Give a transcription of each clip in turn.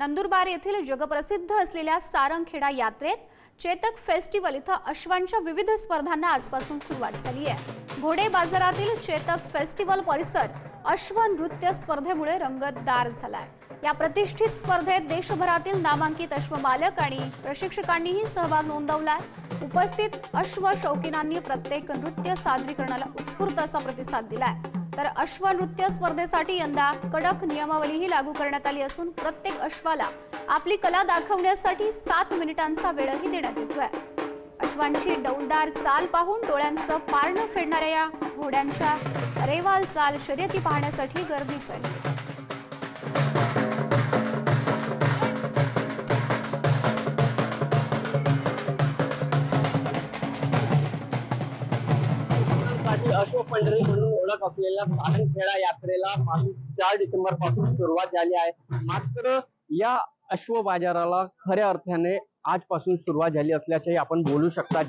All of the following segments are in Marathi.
नंदुरबार येथील जगप्रसिद्ध असलेल्या सारंगखेडा यात्रेत चेतक फेस्टिवल इथं अश्वांच्या विविध स्पर्धांना आजपासून सुरुवात झाली आहे. घोडे बाजारातील चेतक फेस्टिवल परिसर अश्व नृत्य स्पर्धेमुळे रंगतदार झालाय. या प्रतिष्ठित स्पर्धेत देशभरातील नामांकित अश्वमालक आणि प्रशिक्षकांनीही सहभाग नोंदवलाय उपस्थित अश्व शौकीनांनी प्रत्येक नृत्य सादरीकरणाला उत्स्फूर्त असा प्रतिसाद दिलाय. तर अश्व नृत्य स्पर्धेसाठी यंदा कडक नियमावलीही लागू करण्यात आली असून प्रत्येक अश्वाला आपली कला दाखवण्यासाठी सात मिनिटांचा वेळही देण्यात येतोय. अश्वांची डौलदार चाल पाहून डोळ्यांचं पारणं फेडणाऱ्या या घोड्यांच्या रेवाल चाल शर्यती पाहण्यासाठी गर्दीच आहे. अशोक पंढरी म्हणून ओळख असलेल्या सारंगखेडा यात्रेला मागील चार डिसेंबरपासून सुरुवात झाली आहे. मात्र या अश्व बाजाराला खऱ्या अर्थाने आजपासून सुरुवात झाली असल्याचे आपण बोलू शकता.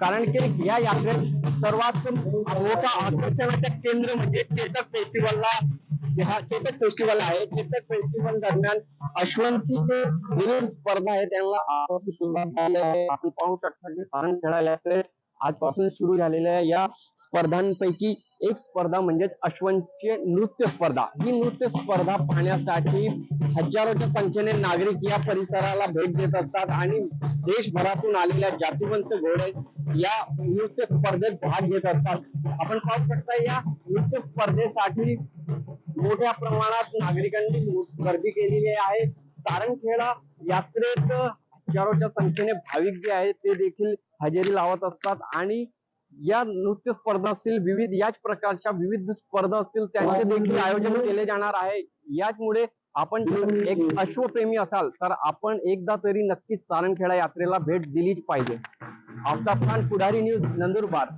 कारण की या यात्रेत सर्वात मोठा आकर्षणाचं केंद्र म्हणजे चेतक फेस्टिवलला हा चेतक फेस्टिवल आहे चेतक फेस्टिवल दरम्यान अश्वांची जे विविध स्पर्धा आहे त्यांना आजपासून सुरुवात झाली आहे. आपण पाहू शकता की सारंगखेडा यात्रेत आजपासून सुरू झालेल्या या स्पर्धांपैकी एक स्पर्धा म्हणजेच अश्वांची नृत्य स्पर्धा. ही नृत्य स्पर्धा पाहण्यासाठी हजारोच्या संख्येने नागरिक या परिसराला भेट देत असतात आणि देशभरातून आलेल्या जातिवंत घोडे या नृत्य स्पर्धेत भाग घेत असतात. आपण पाहू शकता या नृत्य स्पर्धेसाठी मोठ्या प्रमाणात नागरिकांनी गर्दी केलेली आहे. सारंगखेडा यात्रेत हजारोच्या संख्येने भाविक जे आहेत ते देखील हजेरी लावत असतात आणि या नृत्य स्पर्धा असतील विविध याच प्रकारच्या विविध स्पर्धा असतील त्यांचे देखील आयोजन केले जाणार आहे. याचमुळे आपण जर एक अश्वप्रेमी असाल तर आपण एकदा तरी नक्कीच सारंगखेडा यात्रेला भेट दिलीच पाहिजे. आफ्ताब खान पुढारी न्यूज नंदुरबार.